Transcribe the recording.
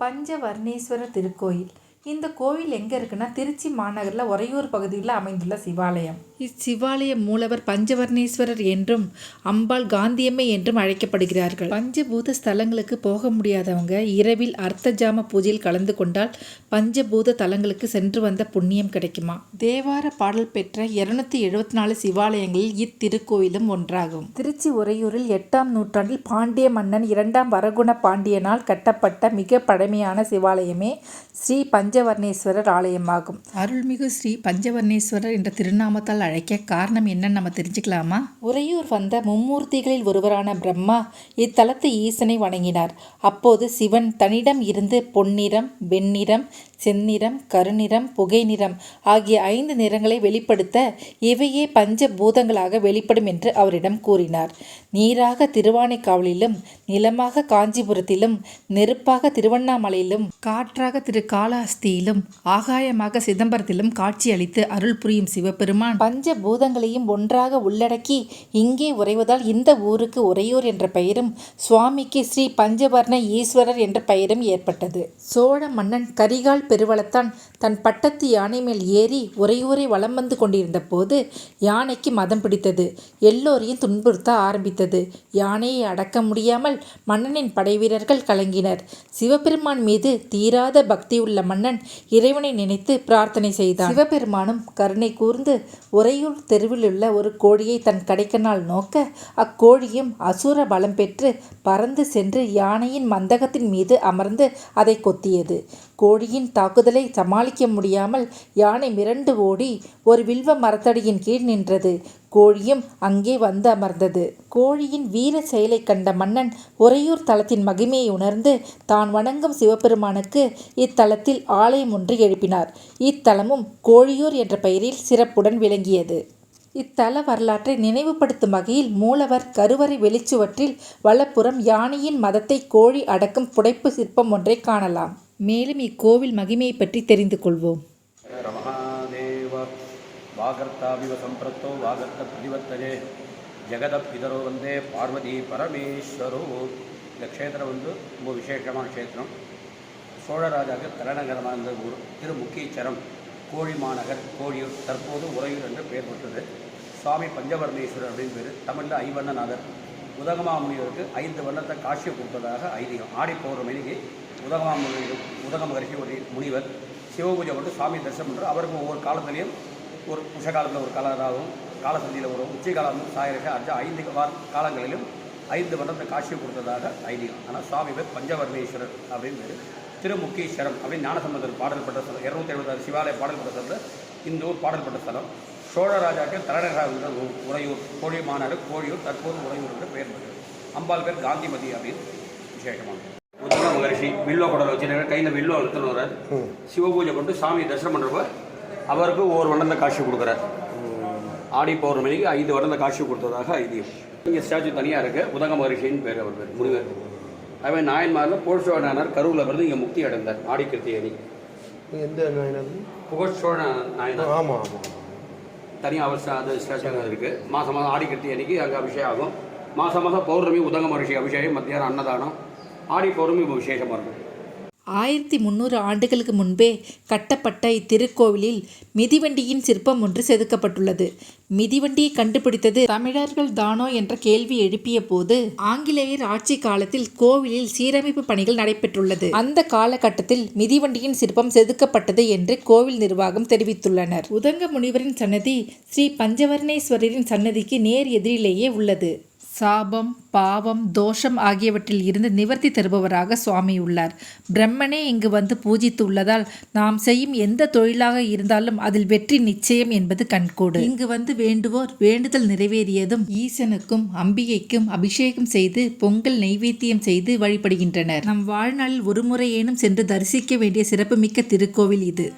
பஞ்சவர்ணேஸ்வர திருக்கோயில். இந்த கோவில் எங்கே இருக்குன்னா திருச்சி மாநகரில் உறையூர் பகுதியில் அமைந்துள்ள சிவாலயம். இச்சிவாலய மூலவர் பஞ்சவர்ணேஸ்வரர் என்றும் அம்பாள் காந்தியம்மை என்றும் அழைக்கப்படுகிறார்கள். பஞ்சபூத ஸ்தலங்களுக்கு போக முடியாதவங்க இரவில் அர்த்தஜாம பூஜையில் கலந்து கொண்டால் பஞ்சபூத தலங்களுக்கு சென்று வந்த புண்ணியம் கிடைக்குமா? தேவார பாடல் பெற்ற இருநூத்தி எழுபத்தி நாலு சிவாலயங்களில் இத்திருக்கோயிலும் ஒன்றாகும். திருச்சி உறையூரில் எட்டாம் நூற்றாண்டில் பாண்டிய மன்னன் இரண்டாம் வரகுண பாண்டியனால் கட்டப்பட்ட மிக பழமையான சிவாலயமே ஸ்ரீ பஞ்சவர்ணேஸ்வரர் ஆலயமாகும். அருள்மிகு ஸ்ரீ பஞ்சவர்ணேஸ்வரர் என்ற திருநாமத்தால் அழைக்க காரணம் என்னன்னு நம்ம தெரிஞ்சுக்கலாமா? உறையூர் வந்த மும்மூர்த்திகளில் ஒருவரான பிரம்மா இத்தலத்து ஈசனை வணங்கினார். அப்போது சிவன் தன்னிடம் இருந்து பொன்னிறம் வெண்ணிறம் செந்நிறம் கருநிறம் புகை நிறம் ஆகிய ஐந்து நிறங்களை வெளிப்படுத்த இவையே பஞ்ச பூதங்களாக வெளிப்படும் என்று அவரிடம் கூறினார். நீராக திருவானைக்காவலிலும் நிலமாக காஞ்சிபுரத்திலும் நெருப்பாக திருவண்ணாமலையிலும் காற்றாக திரு சக்தியிலும் ஆகாயமாக சிதம்பரத்திலும் காட்சியளித்து அருள் புரியும் சிவபெருமான். பஞ்ச பூதங்களையும் ஒன்றாக உள்ளடக்கி இங்கே உறைவதால் இந்த ஊருக்கு உறையூர் என்ற பெயரும் சுவாமிக்கு ஸ்ரீ பஞ்சவர்ண ஈஸ்வரர் என்ற பெயரும் ஏற்பட்டது. சோழ மன்னன் கரிகால் பெருவளத்தான் தன் பட்டத்து யானை மேல் ஏறி உறையூரை வலம் வந்து கொண்டிருந்த போது யானைக்கு மதம் பிடித்தது. எல்லோரையும் துன்புறுத்த ஆரம்பித்தது. யானையை அடக்க முடியாமல் மன்னனின் படைவீரர்கள் கலங்கினர். சிவபெருமான் மீது தீராத பக்தியுள்ள மன்னன் இறைவனை நினைத்து பிரார்த்தனை செய்தான். சிவபெருமானும் கருணை கூர்ந்து உறையூர் தெருவிலுள்ள ஒரு கோழியை தன் கடைக்கனால் நோக்க அக்கோழியும் அசுர பலம் பெற்று பறந்து சென்று யானையின் மந்தகத்தின் மீது அமர்ந்து அதை கொத்தியது. கோழியின் தாக்குதலை சமாளிக்க முடியாமல் யானை மிரண்டு ஓடி ஒரு வில்வ மரத்தடியின் கீழ் நின்றது. கோழியும் அங்கே வந்து அமர்ந்தது. கோழியின் வீர செயலை கண்ட மன்னன் உறையூர் தலத்தின் மகிமையை உணர்ந்து தான் வணங்கும் சிவபெருமானுக்கு இத்தலத்தில் ஆலயம் ஒன்று எழுப்பினார். இத்தலமும் கோழியூர் என்ற பெயரில் சிறப்புடன் விளங்கியது. இத்தல வரலாற்றை நினைவுபடுத்தும் வகையில் மூலவர் கருவறை வெளிச்சுவற்றில் வலப்புறம் யானையின் மதத்தை கோழி அடக்கும் புடைப்பு சிற்பம் ஒன்றை காணலாம். மேலும் இக்கோவில் மகிமையை பற்றி தெரிந்து கொள்வோம் ಮಹಾದೇವ ವಾಗರ್ತಾವಿವ ಸಂಪ್ರತ್ತೋ ವಾಗರ್ತ ಪ್ರತಿವರ್ತನೆ ಜಗದ ಪಿತರೋ ಒಂದೇ ಪಾರ್ವತಿ ಪರಮೇಶ್ವರು இந்த க்ஷேத்திரம் வந்து ரொம்ப விசேஷமான க்ஷேத்திரம் சோழராஜாவுக்கு தலைநகரமான ஊர் திருமுக்கீச்சரம் கோழி மாநகர் கோழியூர் தற்போது உறையூர் என்று பெயர் பெற்றது சுவாமி பஞ்சவர்ணேஸ்வரர் அப்படின்னு பேர் தமிழில் ஐவண்ணநாதர் உதகமாமுனிவருக்கு ஐந்து வண்ணத்தை காட்சி கொடுத்ததாக ஐதீகம் ஆடி பௌர்ணமிக்கு உதகமாமுனி உதக மகரிஷி ஒரு முனிவர் சிவபூஜை கொண்டு சாமி தரிசனம் பண்ணுற அவருக்கு ஒவ்வொரு காலத்துலேயும் ஒரு உஷ காலத்தில் ஒரு காலராகவும் காலசந்தியில் ஒரு உச்சிகாலம் காலம் சாயரக அர்ஜா ஐந்து வார காலங்களிலும் ஐந்து வருடத்தை காட்சி கொடுத்ததாக ஐதீகம். ஆனால் சுவாமி பேர் பஞ்சவர்மேஸ்வரர் அப்படின்னு பேர். திருமுக்கீஸ்வரம் அப்படின்னு ஞானசம்பந்தர் பாடல்பட்ட ஸ்தலம் இரநூத்தி எழுபத்தாறு சிவாலய பாடல்பட்ட ஸ்தலத்தில் இந்த ஊர் பாடல்பட்ட ஸ்தலம். சோழராஜாக்கள் தலைநகராக உறையூர் கோழி மாநாடு கோழியூர் தற்போது உறையூர் என்று பெயர் பெற்றது. அம்பாள் பேர் காந்திமதி அப்படின்னு விசேஷமானது. உத்தம மகரிஷி வில்வ குடலை வச்சுருக்காரு கையில் வில்வ அழுத்தணும் வர்றார். சிவபூஜை கொண்டு சாமி தரிசனம் பண்ணுறப்ப அவருக்கு ஒரு வண்ணந்த காட்சி கொடுக்குறார். ஆடி பௌர்ணமிக்கு ஐந்து வண்ணந்த காட்சி கொடுத்ததாக ஐதீகம். இங்கே ஸ்டாச்சு தனியாக இருக்குது உதக மகரிஷின்னு பேர் அவர் பேர் முனிவர் அதே நாயன்மாரில் புகழ்ச்சோழ நாயனார் கருவில் பிறந்து இங்கே முக்தி அடைந்தார் ஆடி கிருத்தியணி எந்த நாயனது புகழ்ச்சோழ நாயனார். ஆமாம் ஆமாம் தனியாக அவர் அது ஸ்டாச்சு இருக்குது மாதம் மாதம் ஆடி கிருத்தி அன்னைக்கு அங்கே அபிஷேகம் ஆகும். மாதம் மாதம் பௌர்ணமி உதக மகரிஷி அபிஷேகம் மத்தியானம் அன்னதானம். ஆடி பௌர்ணமி விசேஷமாக இருக்கும். ஆயிரத்தி முந்நூறு ஆண்டுகளுக்கு முன்பே கட்டப்பட்ட இத்திருக்கோவிலில் மிதிவண்டியின் சிற்பம் ஒன்று செதுக்கப்பட்டுள்ளது. மிதிவண்டியை கண்டுபிடித்தது தமிழர்கள் தானோ என்ற கேள்வி எழுப்பிய போது ஆங்கிலேயர் ஆட்சி காலத்தில் கோவிலில் சீரமைப்பு பணிகள் நடைபெற்றுள்ளது. அந்த காலகட்டத்தில் மிதிவண்டியின் சிற்பம் செதுக்கப்பட்டது என்று கோவில் நிர்வாகம் தெரிவித்துள்ளனர். உதங்க முனிவரின் சன்னதி ஸ்ரீ பஞ்சவர்ணேஸ்வரரின் சன்னதிக்கு நேர் எதிரிலேயே உள்ளது. சாபம் பாவம் தோஷம் ஆகியவற்றில் இருந்து நிவர்த்தி தருபவராக சுவாமி உள்ளார். பிரம்மனே இங்கு வந்து பூஜித்து உள்ளதால் நாம் செய்யும் எந்த தொழிலாக இருந்தாலும் அதில் வெற்றி நிச்சயம் என்பது கண்கூடு. இங்கு வந்து வேண்டுவோர் வேண்டுதல் நிறைவேறியதும் ஈசனுக்கும் அம்பிகைக்கும் அபிஷேகம் செய்து பொங்கல் நெய்வேத்தியம் செய்து வழிபடுகின்றனர். நம் வாழ்நாளில் ஒருமுறையேனும் சென்று தரிசிக்க வேண்டிய சிறப்புமிக்க திருக்கோவில் இது.